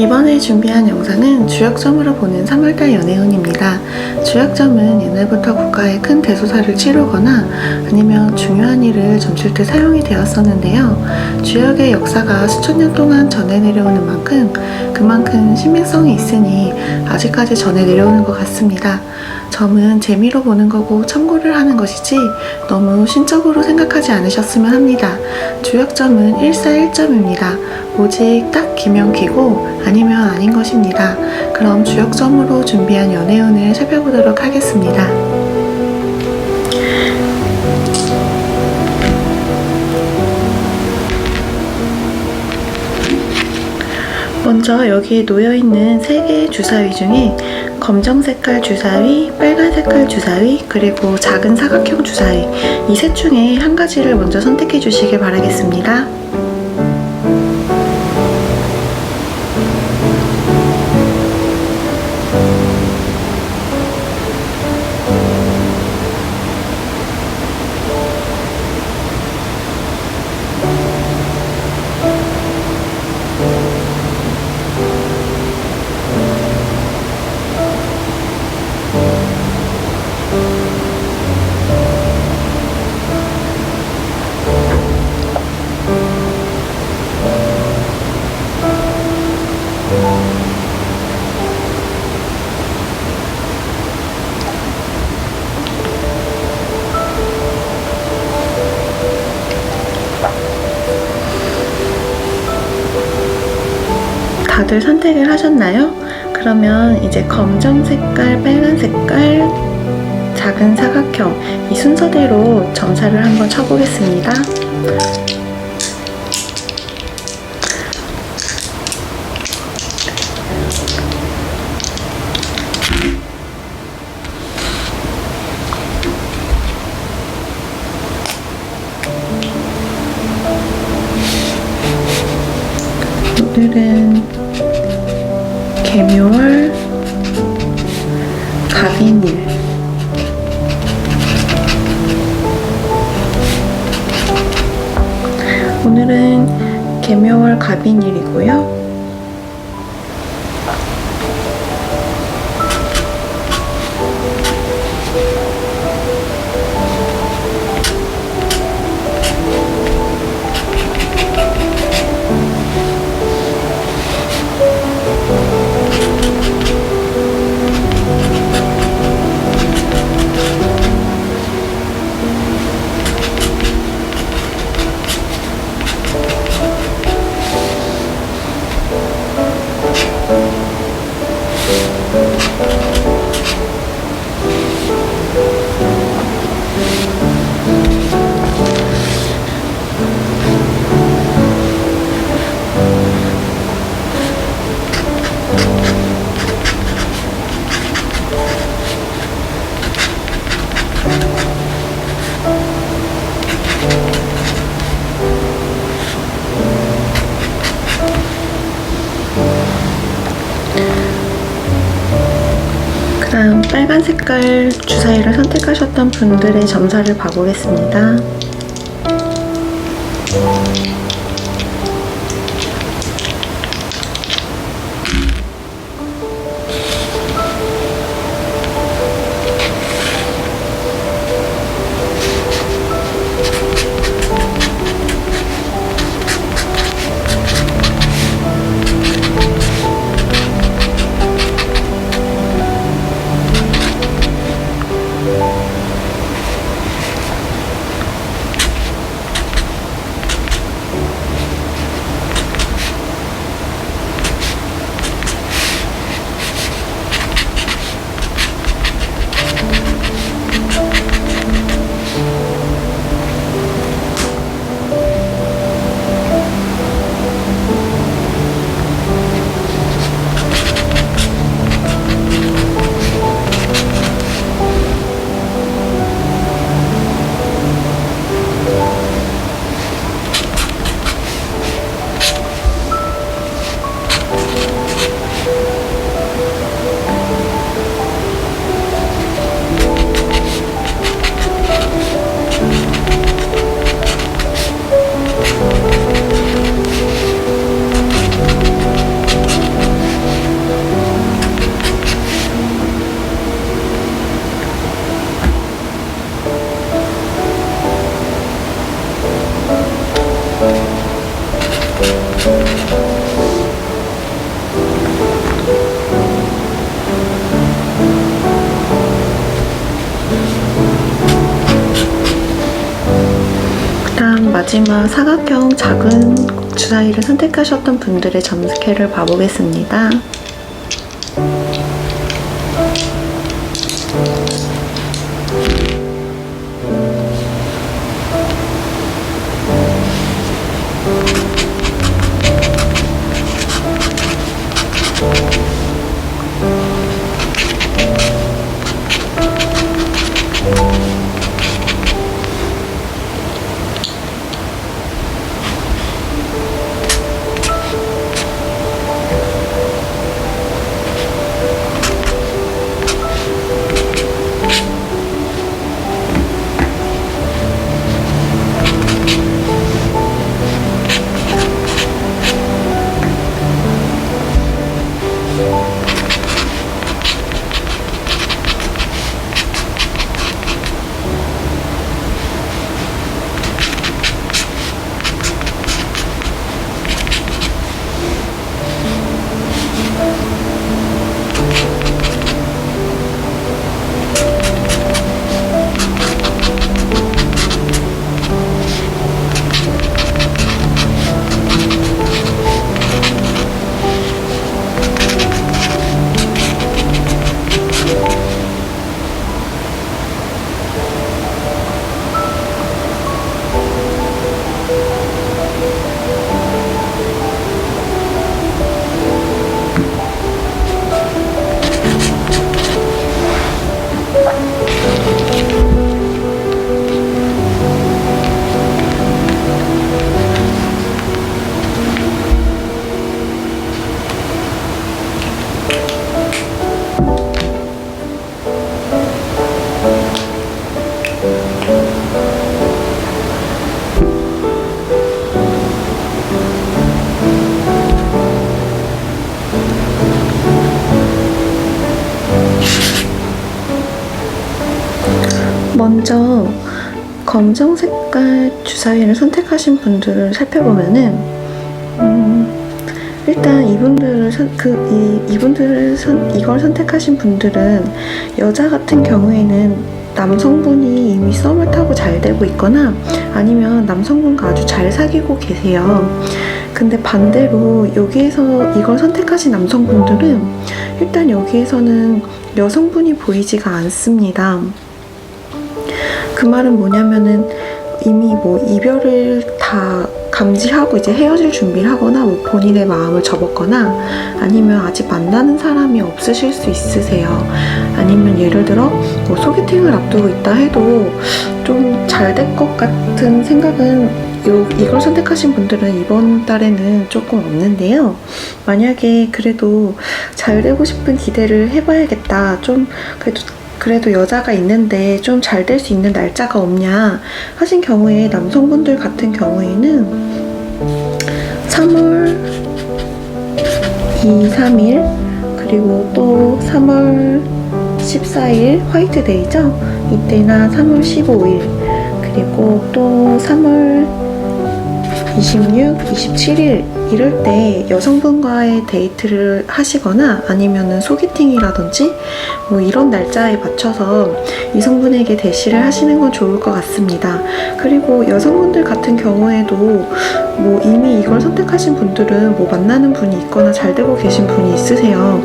이번에 준비한 영상은 주역점으로 보는 3월달 연애운입니다. 주역점은 옛날부터 국가의 큰 대소사를 치르거나 아니면 중요한 일을 점칠 때 사용이 되었었는데요. 주역의 역사가 수천 년 동안 전해 내려오는 만큼 그만큼 신빙성이 있으니 아직까지 전해 내려오는 것 같습니다. 점은 재미로 보는 거고 참고를 하는 것이지 너무 신적으로 생각하지 않으셨으면 합니다. 주역점은 일사일점입니다. 오직 딱 기면 기고 아니면 아닌 것입니다. 그럼 주역점으로 준비한 연애운을 살펴보도록 하겠습니다. 먼저 여기에 놓여 있는 세 개의 주사위 중에 검정 색깔 주사위, 빨간 색깔 주사위, 그리고 작은 사각형 주사위 이 셋 중에 한 가지를 먼저 선택해 주시길 바라겠습니다. 다들 선택을 하셨나요? 그러면 이제 검정 색깔, 빨간 색깔, 작은 사각형 이 순서대로 점사를 한번 쳐보겠습니다. 오늘은 개묘월 갑인일 오늘은 개묘월 갑인일이고요. 다음 빨간 색깔 주사위를 선택하셨던 분들의 점사를 봐보겠습니다. 마지막 사각형 작은 주사위를 선택하셨던 분들의 점수캐를 봐보겠습니다. 검정 색깔 주사위를 선택하신 분들을 살펴보면은 음, 일단 이분들을 선, 그 이, 이분들을 선, 이걸 선택하신 분들은 여자 같은 경우에는 남성분이 이미 썸을 타고 잘 되고 있거나 아니면 남성분과 아주 잘 사귀고 계세요. 근데 반대로 여기에서 이걸 선택하신 남성분들은 일단 여기에서는 여성분이 보이지가 않습니다. 그 말은 뭐냐면은 이미 뭐 이별을 다 감지하고 이제 헤어질 준비를 하거나 뭐 본인의 마음을 접었거나 아니면 아직 만나는 사람이 없으실 수 있으세요. 아니면 예를 들어 뭐 소개팅을 앞두고 있다 해도 좀 잘 될 것 같은 생각은 요, 이걸 선택하신 분들은 이번 달에는 조금 없는데요. 만약에 그래도 잘 되고 싶은 기대를 해봐야겠다. 좀 그래도 그래도 여자가 있는데 좀 잘 될 수 있는 날짜가 없냐 하신 경우에 남성분들 같은 경우에는 3월 2, 3일 그리고 또 3월 14일 화이트데이죠? 이때나 3월 15일 26, 27일 이럴 때 여성분과의 데이트를 하시거나 아니면은 소개팅이라든지 뭐 이런 날짜에 맞춰서 이성분에게 대시를 하시는 건 좋을 것 같습니다. 그리고 여성분들 같은 경우에도 뭐 이미 이걸 선택하신 분들은 뭐 만나는 분이 있거나 잘 되고 계신 분이 있으세요.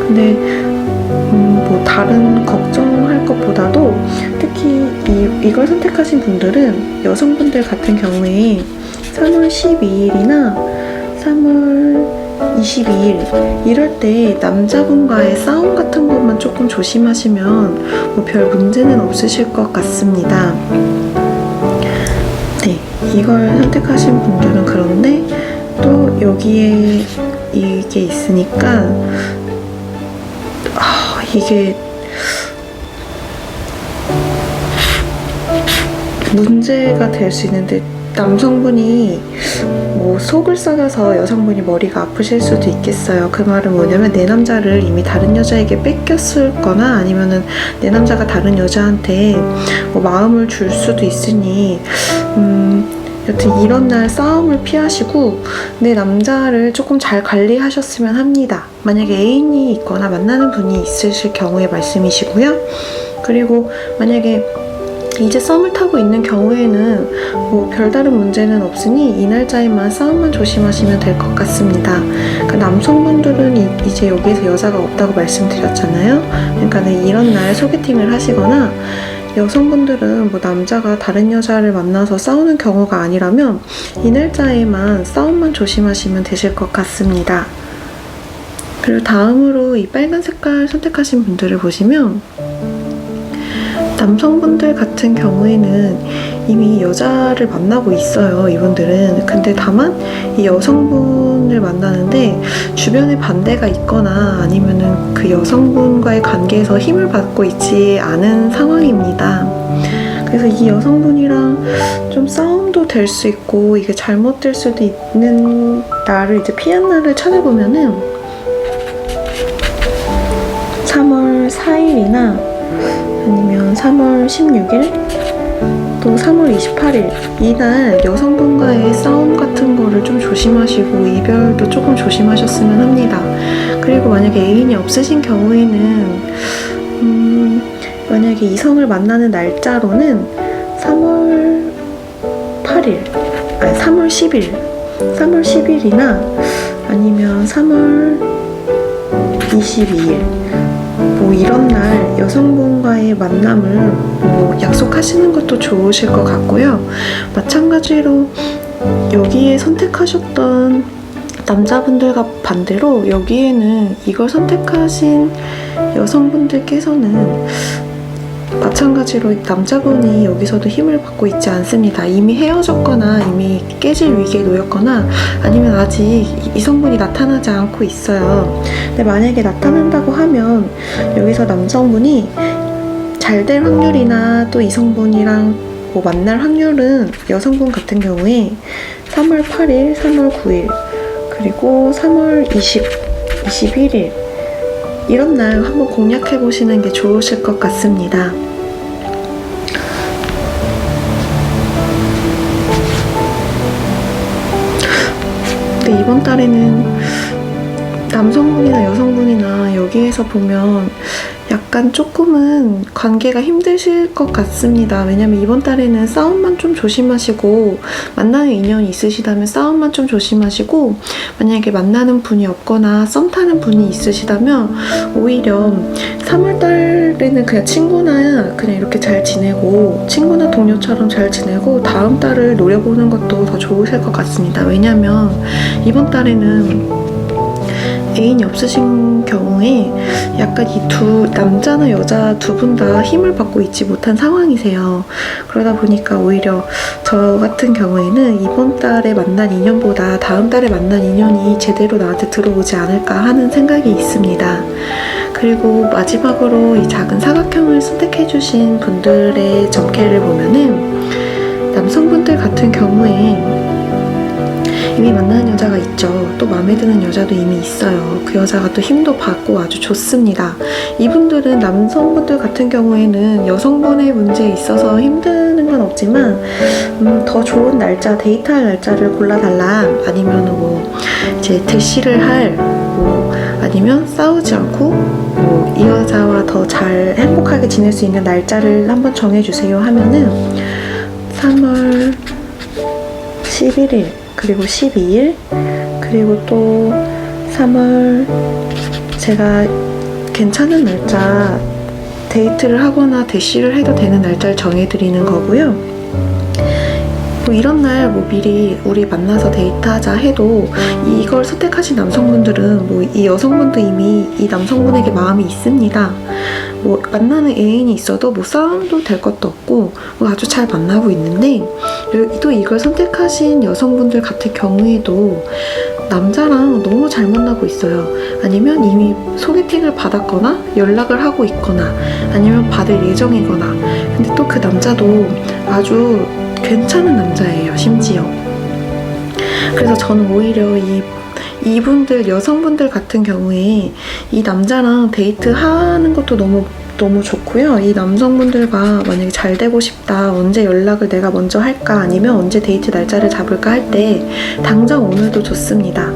근데 음, 뭐 다른 걱정할 것보다도 특히 이, 이걸 선택하신 분들은 여성분들 같은 경우에 3월 12일이나 3월 22일 이럴 때 남자분과의 싸움 같은 것만 조금 조심하시면 뭐 별 문제는 없으실 것 같습니다. 네, 이걸 선택하신 분들은 그런데 또 여기에 이게 있으니까 아, 이게 문제가 될 수 있는데 남성분이 뭐 속을 썩여서 여성분이 머리가 아프실 수도 있겠어요. 그 말은 뭐냐면 내 남자를 이미 다른 여자에게 뺏겼을 거나 아니면은 내 남자가 다른 여자한테 뭐 마음을 줄 수도 있으니 음 여튼 이런 날 싸움을 피하시고 내 남자를 조금 잘 관리하셨으면 합니다. 만약에 애인이 있거나 만나는 분이 있으실 경우의 말씀이시고요. 그리고 만약에 이제 썸을 타고 있는 경우에는 뭐 별다른 문제는 없으니 이 날짜에만 싸움만 조심하시면 될 것 같습니다. 그러니까 남성분들은 이, 이제 여기에서 여자가 없다고 말씀드렸잖아요. 그러니까 네, 이런 날 소개팅을 하시거나 여성분들은 뭐 남자가 다른 여자를 만나서 싸우는 경우가 아니라면 이 날짜에만 싸움만 조심하시면 되실 것 같습니다. 그리고 다음으로 이 빨간 색깔 선택하신 분들을 보시면 남성분들 같은 경우에는 이미 여자를 만나고 있어요, 이분들은. 근데 다만 이 여성분을 만나는데 주변에 반대가 있거나 아니면은 그 여성분과의 관계에서 힘을 받고 있지 않은 상황입니다. 그래서 이 여성분이랑 좀 싸움도 될 수 있고 이게 잘못될 수도 있는 날을 이제 피한 날을 찾아보면은 3월 4일이나 아니면 3월 16일 또 3월 28일. 이날 여성분과의 싸움 같은 거를 좀 조심하시고 이별도 조금 조심하셨으면 합니다. 그리고 만약에 애인이 없으신 경우에는 음, 만약에 이성을 만나는 날짜로는 3월 8일 아니 3월 10일. 3월 10일이나 아니면 3월 22일 뭐 이런 날 여성분과의 만남을 뭐 약속하시는 것도 좋으실 것 같고요. 마찬가지로 여기에 선택하셨던 남자분들과 반대로 여기에는 이걸 선택하신 여성분들께서는 마찬가지로 남자분이 여기서도 힘을 받고 있지 않습니다. 이미 헤어졌거나 이미 깨질 위기에 놓였거나 아니면 아직 이성분이 나타나지 않고 있어요. 근데 만약에 나타난다고 하면 여기서 남성분이 잘 될 확률이나 또 이성분이랑 뭐 만날 확률은 여성분 같은 경우에 3월 8일, 3월 9일, 그리고 3월 20, 21일 이런 날 한번 공략해 보시는 게 좋으실 것 같습니다. 근데 이번 달에는 남성분이나 여성분이나 여기에서 보면 약간 조금은 관계가 힘드실 것 같습니다. 왜냐면 이번 달에는 싸움만 좀 조심하시고 만나는 인연이 있으시다면 싸움만 좀 조심하시고 만약에 만나는 분이 없거나 썸 타는 분이 있으시다면 오히려 3월 달에는 그냥 친구나 그냥 이렇게 잘 지내고 친구나 동료처럼 잘 지내고 다음 달을 노려보는 것도 더 좋으실 것 같습니다. 왜냐면 이번 달에는 애인이 없으신 경우에 약간 이 두 남자나 여자 두 분 다 힘을 받고 있지 못한 상황이세요. 그러다 보니까 오히려 저 같은 경우에는 이번 달에 만난 인연보다 다음 달에 만난 인연이 제대로 나한테 들어오지 않을까 하는 생각이 있습니다. 그리고 마지막으로 이 작은 사각형을 선택해주신 분들의 점괘를 보면은 남성분들 같은 경우에 이미 만나는 여자가 있죠. 또 마음에 드는 여자도 이미 있어요. 그 여자가 또 힘도 받고 아주 좋습니다. 이분들은 남성분들 같은 경우에는 여성분의 문제에 있어서 힘드는 건 없지만 음, 더 좋은 날짜, 데이트할 날짜를 골라달라. 아니면 뭐 이제 대시를 할 뭐, 아니면 싸우지 않고 뭐, 이 여자와 더 잘 행복하게 지낼 수 있는 날짜를 한번 정해주세요 하면은 3월 11일 그리고 12일 그리고 또 3월 제가 괜찮은 날짜 데이트를 하거나 대시를 해도 되는 날짜를 정해드리는 거고요. 뭐 이런 날 뭐 미리 우리 만나서 데이트하자 해도 이걸 선택하신 남성분들은 뭐 이 여성분도 이미 이 남성분에게 마음이 있습니다. 뭐 만나는 애인이 있어도 뭐 싸움도 될 것도 없고 뭐 아주 잘 만나고 있는데 또 이걸 선택하신 여성분들 같은 경우에도 남자랑 너무 잘 만나고 있어요. 아니면 이미 소개팅을 받았거나 연락을 하고 있거나 아니면 받을 예정이거나 근데 또 그 남자도 아주 괜찮은 남자예요, 심지어. 그래서 저는 오히려 이 이분들 여성분들 같은 경우에 이 남자랑 데이트 하는 것도 너무 너무 좋고요. 이 남성분들과 만약에 잘 되고 싶다, 언제 연락을 내가 먼저 할까, 아니면 언제 데이트 날짜를 잡을까 할 때 당장 오늘도 좋습니다.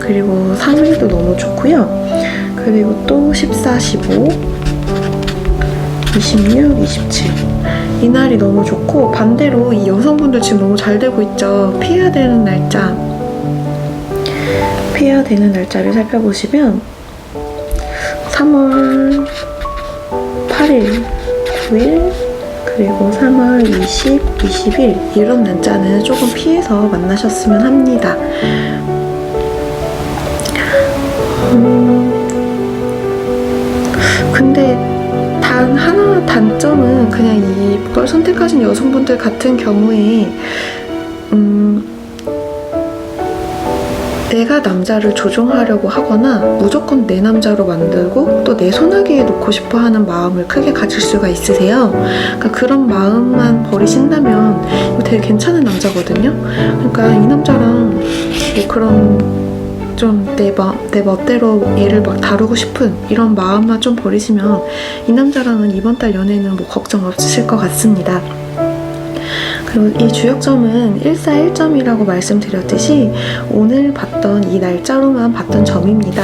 그리고 3일도 너무 좋고요. 그리고 또 14, 15, 26, 27 이날이 너무 좋고 반대로 이 여성분들 지금 너무 잘 되고 있죠. 피해야 되는 날짜. 피해야 되는 날짜를 살펴보시면 3월 8일, 9일, 그리고 3월 20, 20일 이런 날짜는 조금 피해서 만나셨으면 합니다. 음, 근데 단 하나 단점은 그냥 이걸 선택하신 여성분들 같은 경우에 음, 내가 남자를 조종하려고 하거나 무조건 내 남자로 만들고 또 내 손아귀에 놓고 싶어 하는 마음을 크게 가질 수가 있으세요. 그러니까 그런 마음만 버리신다면 되게 괜찮은 남자거든요. 그러니까 이 남자랑 뭐 그런 좀 내 내 멋대로 얘를 막 다루고 싶은 이런 마음만 좀 버리시면 이 남자랑은 이번 달 연애는 뭐 걱정 없으실 것 같습니다. 그리고 이 주역점은 141점이라고 말씀드렸듯이 오늘 봤던 이 날짜로만 봤던 점입니다.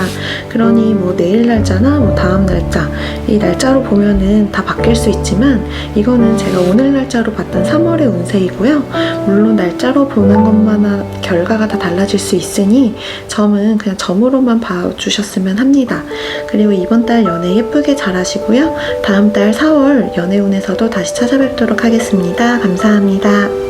그러니 뭐 내일 날짜나 뭐 다음 날짜 이 날짜로 보면은 다 바뀔 수 있지만 이거는 제가 오늘 날짜로 봤던 3월의 운세이고요. 물론 날짜로 보는 것마다 결과가 다 달라질 수 있으니 점은 그냥 점으로만 봐주셨으면 합니다. 그리고 이번 달 연애 예쁘게 잘하시고요. 다음 달 4월 연애운에서도 다시 찾아뵙도록 하겠습니다. 감사합니다. 啊。